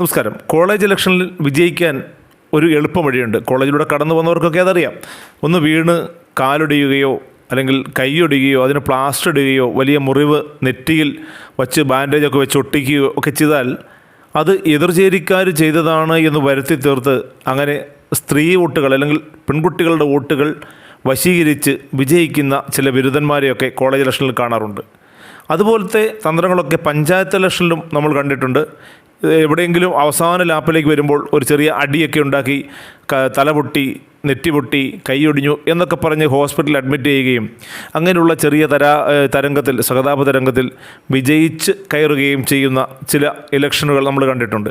നമസ്കാരം. കോളേജ് ഇലക്ഷനിൽ വിജയിക്കാൻ ഒരു എളുപ്പം വഴിയുണ്ട് കോളേജിലൂടെ കടന്നു വന്നവർക്കൊക്കെ അതറിയാം. ഒന്ന് വീണ് കാലൊടിയുകയോ അല്ലെങ്കിൽ കൈയൊടിയുകയോ അതിന് പ്ലാസ്റ്റർ ഇടുകയോ വലിയ മുറിവ് നെറ്റിയിൽ വച്ച് ബാൻഡേജൊക്കെ വെച്ച് ഒട്ടിക്കുകയോ ഒക്കെ ചെയ്താൽ അത് എതിർചേരിക്കാർ ചെയ്തതാണ് എന്ന് വരുത്തി തീർത്ത് അങ്ങനെ സ്ത്രീ വോട്ടുകൾ അല്ലെങ്കിൽ പെൺകുട്ടികളുടെ വോട്ടുകൾ വശീകരിച്ച് വിജയിക്കുന്ന ചില ബിരുദന്മാരെയൊക്കെ കോളേജ് ഇലക്ഷനിൽ കാണാറുണ്ട്. അതുപോലത്തെ തന്ത്രങ്ങളൊക്കെ പഞ്ചായത്ത് ഇലക്ഷനിലും നമ്മൾ കണ്ടിട്ടുണ്ട്. എവിടെയെങ്കിലും അവസാന ലാപ്പിലേക്ക് വരുമ്പോൾ ഒരു ചെറിയ അടിയൊക്കെ ഉണ്ടാക്കി തലപൊട്ടി തല പൊട്ടി നെറ്റി പൊട്ടി കൈയൊടിഞ്ഞു എന്നൊക്കെ പറഞ്ഞ് ഹോസ്പിറ്റലിൽ അഡ്മിറ്റ് ചെയ്യുകയും അങ്ങനെയുള്ള ചെറിയ തരാ തരംഗത്തിൽ സഹതാപ തരംഗത്തിൽ വിജയിച്ച് കയറുകയും ചെയ്യുന്ന ചില ഇലക്ഷനുകൾ നമ്മൾ കണ്ടിട്ടുണ്ട്.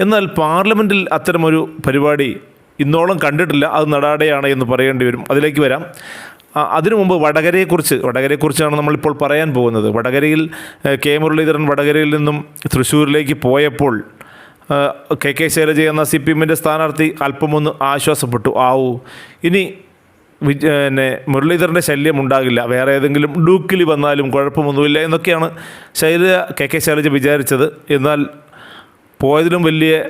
എന്നാൽ പാർലമെന്റിൽ അത്തരമൊരു പരിപാടി ഇന്നോളം കണ്ടിട്ടില്ല. അത് നടാടെയാണ് എന്ന് പറയേണ്ടി വരും. അതിലേക്ക് വരാം. അതിനു മുമ്പ് വടകരയെക്കുറിച്ച് വടകരയെക്കുറിച്ചാണ് നമ്മളിപ്പോൾ പറയാൻ പോകുന്നത്. വടകരയിൽ കെ മുരളീധരൻ വടകരയിൽ നിന്നും തൃശ്ശൂരിലേക്ക് പോയപ്പോൾ കെ കെ ശൈലജ എന്ന സി പി എമ്മിന്റെ സ്ഥാനാർത്ഥി അല്പമൊന്ന് ആശ്വാസപ്പെട്ടു. ആവൂ ഇനി പിന്നെ മുരളീധരന്റെ ശല്യം ഉണ്ടാകില്ല. വേറെ ഏതെങ്കിലും ഡൂക്കിലി വന്നാലും കുഴപ്പമൊന്നുമില്ല എന്നൊക്കെയാണ് ശൈലജ കെ കെ ശൈലജ വിചാരിച്ചത്. എന്നാൽ പോയതിലും വലിയ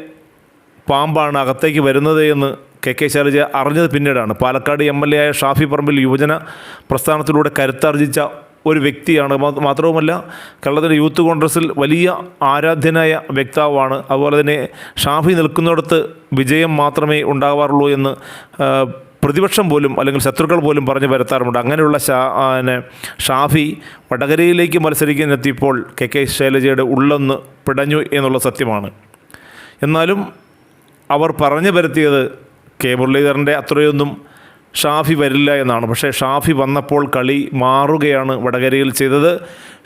പാമ്പാണ് അകത്തേക്ക് വരുന്നത് എന്ന് കെ കെ ശൈലജ അറിഞ്ഞത് പിന്നീടാണ്. പാലക്കാട് എം എൽ എ ആയ ഷാഫി പറമ്പിൽ യുവജന പ്രസ്ഥാനത്തിലൂടെ കരുത്താർജിച്ച ഒരു വ്യക്തിയാണ്. മാത്രവുമല്ല കേരളത്തിന്റെ യൂത്ത് കോൺഗ്രസിൽ വലിയ ആരാധ്യനായ വ്യക്താവാണ്. അതുപോലെ തന്നെ ഷാഫി നിൽക്കുന്നിടത്ത് വിജയം മാത്രമേ ഉണ്ടാവാറുള്ളൂ എന്ന് പ്രതിപക്ഷം പോലും അല്ലെങ്കിൽ ശത്രുക്കൾ പോലും പറഞ്ഞു വരുത്താറുണ്ട് അങ്ങനെയുള്ള ഷാ ഷാഫി വടകരയിലേക്ക് മത്സരിക്കാനെത്തിയപ്പോൾ കെ കെ ശൈലജയുടെ ഉള്ളൊന്ന് പിടഞ്ഞു എന്നുള്ള സത്യമാണ്. എന്നാലും അവർ പറഞ്ഞു വരുത്തിയത് കെ മുരളീധരന്റെ അത്രയൊന്നും ഷാഫി വരില്ല എന്നാണ്. പക്ഷേ ഷാഫി വന്നപ്പോൾ കളി മാറുകയാണ് വടകരയിൽ ചെയ്തത്.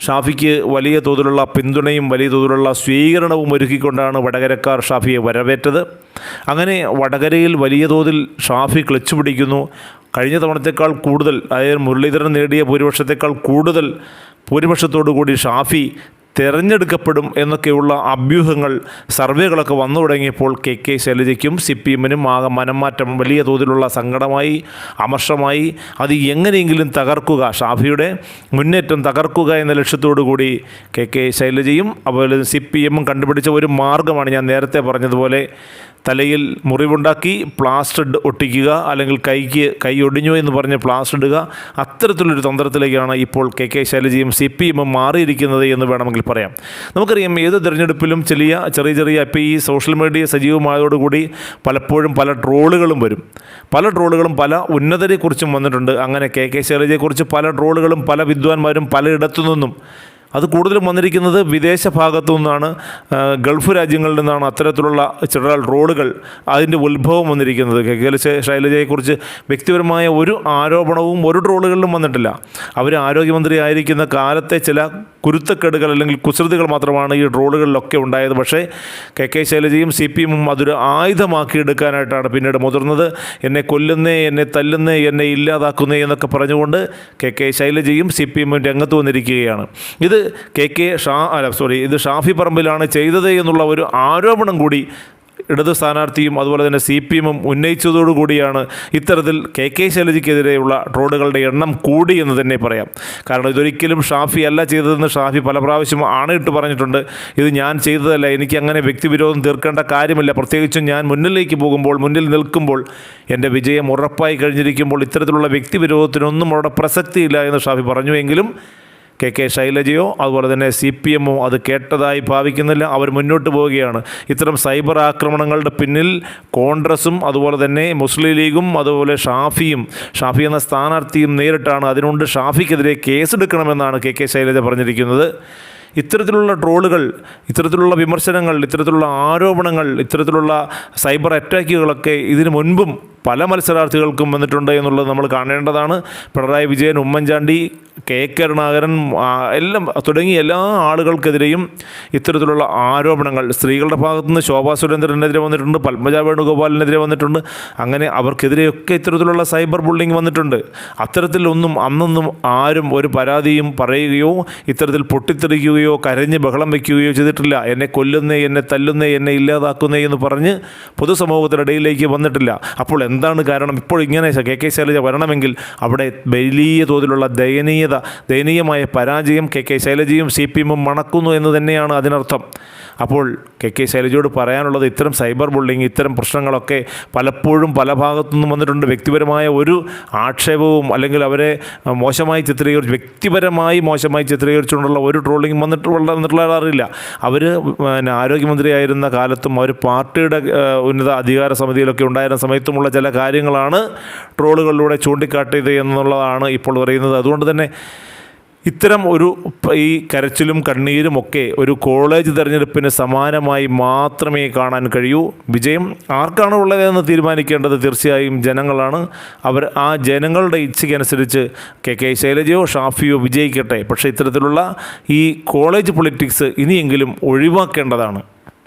ഷാഫിക്ക് വലിയ തോതിലുള്ള പിന്തുണയും വലിയ തോതിലുള്ള സ്വീകരണവും ഒരുക്കിക്കൊണ്ടാണ് വടകരക്കാർ ഷാഫിയെ വരവേറ്റത്. അങ്ങനെ വടകരയിൽ വലിയ തോതിൽ ഷാഫി ക്ലച്ച് പിടിക്കുന്നു. കഴിഞ്ഞ തവണത്തേക്കാൾ കൂടുതൽ അതായത് മുരളീധരൻ നേടിയ ഭൂരിപക്ഷത്തേക്കാൾ കൂടുതൽ ഭൂരിപക്ഷത്തോടു കൂടി ഷാഫി തിരഞ്ഞെടുക്കപ്പെടും എന്നൊക്കെയുള്ള അഭ്യൂഹങ്ങൾ സർവേകളൊക്കെ വന്നു തുടങ്ങിയപ്പോൾ കെ കെ ശൈലജയ്ക്കും സി പി എമ്മിനും ആകെ മനംമാറ്റം വലിയ തോതിലുള്ള സങ്കടമായി അമർഷമായി. അത് എങ്ങനെയെങ്കിലും തകർക്കുക ഷാഫിയുടെ മുന്നേറ്റം തകർക്കുക എന്ന ലക്ഷ്യത്തോടു കൂടി കെ കെ ശൈലജയും അതുപോലെ സി പി എമ്മും കണ്ടുപിടിച്ച ഒരു മാർഗമാണ് ഞാൻ നേരത്തെ പറഞ്ഞതുപോലെ തലയിൽ മുറിവുണ്ടാക്കി പ്ലാസ്റ്റർ ഒട്ടിക്കുക അല്ലെങ്കിൽ കൈക്ക് കൈ ഒടിഞ്ഞു എന്ന് പറഞ്ഞ് പ്ലാസ്റ്റർ ഇടുക. അത്തരത്തിലൊരു തന്ത്രത്തിലേക്കാണ് ഇപ്പോൾ കെ കെ ശൈലജയും സി പി എമ്മും മാറിയിരിക്കുന്നത് എന്ന് വേണമെങ്കിൽ പറയാം. നമുക്കറിയാം ഏത് തിരഞ്ഞെടുപ്പിലും ചെറിയ ചെറിയ ചെറിയ ഇപ്പോൾ ഈ സോഷ്യൽ മീഡിയ സജീവമായതോടുകൂടി പലപ്പോഴും പല ട്രോളുകളും വരും. പല ട്രോളുകളും പല ഉന്നതരെക്കുറിച്ചും വന്നിട്ടുണ്ട്. അങ്ങനെ കെ കെ ശൈലജയെക്കുറിച്ച് പല ട്രോളുകളും പല വിദ്വാൻമാരും പലയിടത്തു നിന്നും അത് കൂടുതലും വന്നിരിക്കുന്നത് വിദേശ ഭാഗത്തു നിന്നാണ് ഗൾഫ് രാജ്യങ്ങളിൽ നിന്നാണ് അത്തരത്തിലുള്ള ചില റോഡുകൾ അതിന്റെ ഉത്ഭവം വന്നിരിക്കുന്നത്. കെ കെ ശൈ- ശൈലജയെക്കുറിച്ച് വ്യക്തിപരമായ ഒരു ആരോപണവും ഒരു ട്രോളുകളിലും വന്നിട്ടില്ല. അവർ ആരോഗ്യമന്ത്രി ആയിരിക്കുന്ന കാലത്തെ ചില കുരുത്തക്കേടുകൾ അല്ലെങ്കിൽ കുസൃതികൾ മാത്രമാണ് ഈ ട്രോളുകളിലൊക്കെ ഉണ്ടായത്. പക്ഷേ കെ കെ ശൈലജയും സി പി എമ്മും അതൊരു ആയുധമാക്കിയെടുക്കാനായിട്ടാണ് പിന്നീട് മുതിർന്നത്. എന്നെ കൊല്ലുന്നേ എന്നെ തല്ലുന്നേ എന്നെ ഇല്ലാതാക്കുന്നേ എന്നൊക്കെ പറഞ്ഞുകൊണ്ട് കെ കെ ശൈലജയും സി പി എമ്മും രംഗത്ത് വന്നിരിക്കുകയാണ്. ഇത് കെ കെ ഷാ അല്ല സോറി ഇത് ഷാഫി പറമ്പിലാണ് ചെയ്തത് എന്നുള്ള ഒരു ആരോപണം കൂടി ഇടത് സ്ഥാനാർത്ഥിയും അതുപോലെ തന്നെ സി പി എമ്മും ഉന്നയിച്ചതോടുകൂടിയാണ് ഇത്തരത്തിൽ കെ കെ ശൈലജയ്ക്കെതിരെയുള്ള ട്രോളുകളുടെ എണ്ണം കൂടി എന്ന് തന്നെ പറയാം. കാരണം ഇതൊരിക്കലും ഷാഫി അല്ല ചെയ്തതെന്ന് ഷാഫി പല പ്രാവശ്യം ആണയിട്ട് പറഞ്ഞിട്ടുണ്ട്. ഇത് ഞാൻ ചെയ്തതല്ല എനിക്ക് അങ്ങനെ വ്യക്തിവിരോധം തീർക്കേണ്ട കാര്യമില്ല. പ്രത്യേകിച്ചും ഞാൻ മുന്നിലേക്ക് പോകുമ്പോൾ മുന്നിൽ നിൽക്കുമ്പോൾ എന്റെ വിജയം ഉറപ്പായി കഴിഞ്ഞിരിക്കുമ്പോൾ ഇത്തരത്തിലുള്ള വ്യക്തിവിരോധത്തിനൊന്നും അവിടെ പ്രസക്തിയില്ല എന്ന് ഷാഫി പറഞ്ഞുവെങ്കിലും കെ കെ ശൈലജയോ അതുപോലെ തന്നെ സി പി എമ്മോ അത് കേട്ടതായി ഭാവിക്കുന്നില്ല. അവർ മുന്നോട്ട് പോവുകയാണ്. ഇത്തരം സൈബർ ആക്രമണങ്ങളുടെ പിന്നിൽ കോൺഗ്രസും അതുപോലെ തന്നെ മുസ്ലിം ലീഗും അതുപോലെ ഷാഫിയും ഷാഫി എന്ന സ്ഥാനാർത്ഥിയും നേരിട്ടാണ് അതിനുകൊണ്ട് ഷാഫിക്കെതിരെ കേസെടുക്കണമെന്നാണ് കെ കെ ശൈലജ പറഞ്ഞിരിക്കുന്നത്. ഇത്തരത്തിലുള്ള ട്രോളുകൾ ഇത്തരത്തിലുള്ള വിമർശനങ്ങൾ ഇത്തരത്തിലുള്ള ആരോപണങ്ങൾ ഇത്തരത്തിലുള്ള സൈബർ അറ്റാക്കുകളൊക്കെ ഇതിനു മുൻപും പല മത്സരാർത്ഥികൾക്കും വന്നിട്ടുണ്ട് എന്നുള്ളത് നമ്മൾ കാണേണ്ടതാണ്. പിണറായി വിജയൻ ഉമ്മൻചാണ്ടി കെ. കരുണാകരൻ എല്ലാം തുടങ്ങി എല്ലാ ആളുകൾക്കെതിരെയും ഇത്തരത്തിലുള്ള ആരോപണങ്ങൾ. സ്ത്രീകളുടെ ഭാഗത്തുനിന്ന് ശോഭാ സുരേന്ദ്രനെതിരെ വന്നിട്ടുണ്ട് പത്മജ വേണുഗോപാലിനെതിരെ വന്നിട്ടുണ്ട്. അങ്ങനെ അവർക്കെതിരെയൊക്കെ ഇത്തരത്തിലുള്ള സൈബർ ബുള്ളിങ് വന്നിട്ടുണ്ട്. അത്തരത്തിലൊന്നും അന്നൊന്നും ആരും ഒരു പരാതിയും പറയുകയോ ഇത്തരത്തിൽ പൊട്ടിത്തെറിക്കുകയോ കരഞ്ഞ് ബഹളം വയ്ക്കുകയോ ചെയ്തിട്ടില്ല. എന്നെ കൊല്ലുന്നേ എന്നെ തല്ലുന്നേ എന്നെ ഇല്ലാതാക്കുന്നേ എന്ന് പറഞ്ഞ് പൊതുസമൂഹത്തിനിടയിലേക്ക് വന്നിട്ടില്ല. അപ്പോൾ എന്താണ് കാരണം? ഇപ്പോൾ ഇങ്ങനെ കെ കെ ശൈലജ വരണമെങ്കിൽ അവിടെ വലിയ തോതിലുള്ള ദയനീയത ദയനീയമായ പരാജയം കെ കെ ശൈലജയും സി പി എമ്മും മണക്കുന്നു എന്ന് തന്നെയാണ് അതിനർത്ഥം. അപ്പോൾ കെ കെ ശൈലജയോട് പറയാനുള്ളത് ഇത്തരം സൈബർ ബുള്ളിങ് ഇത്തരം പ്രശ്നങ്ങളൊക്കെ പലപ്പോഴും പല ഭാഗത്തു നിന്നും വന്നിട്ടുണ്ട്. വ്യക്തിപരമായ ഒരു ആക്ഷേപവും അല്ലെങ്കിൽ അവരെ മോശമായി ചിത്രീകരിച്ച് വ്യക്തിപരമായി മോശമായി ചിത്രീകരിച്ചുകൊണ്ടുള്ള ഒരു ട്രോളിങ് വന്നിട്ട് വന്നിട്ടുള്ള അറിയില്ല അവർ പിന്നെ ആരോഗ്യമന്ത്രിയായിരുന്ന കാലത്തും അവർ പാർട്ടിയുടെ ഉന്നത അധികാര സമിതിയിലൊക്കെ ഉണ്ടായിരുന്ന സമയത്തുമുള്ള കാര്യങ്ങളാണ് ട്രോളുകളിലൂടെ ചൂണ്ടിക്കാട്ടിയത് എന്നുള്ളതാണ് ഇപ്പോൾ പറയുന്നത്. അതുകൊണ്ട് തന്നെ ഇത്തരം ഒരു ഈ കരച്ചിലും കണ്ണീരും ഒക്കെ ഒരു കോളേജ് തെരഞ്ഞെടുപ്പിന് സമാനമായി മാത്രമേ കാണാൻ കഴിയൂ. വിജയം ആർക്കാണ് ഉള്ളതെന്ന് തീരുമാനിക്കേണ്ടത് തീർച്ചയായും ജനങ്ങളാണ്. അവർ ആ ജനങ്ങളുടെ ഇച്ഛയ്ക്കനുസരിച്ച് കെ കെ ശൈലജയോ ഷാഫിയോ വിജയിക്കട്ടെ. പക്ഷേ ഇത്തരത്തിലുള്ള ഈ കോളേജ് പൊളിറ്റിക്സ് ഇനിയെങ്കിലും ഒഴിവാക്കേണ്ടതാണ്.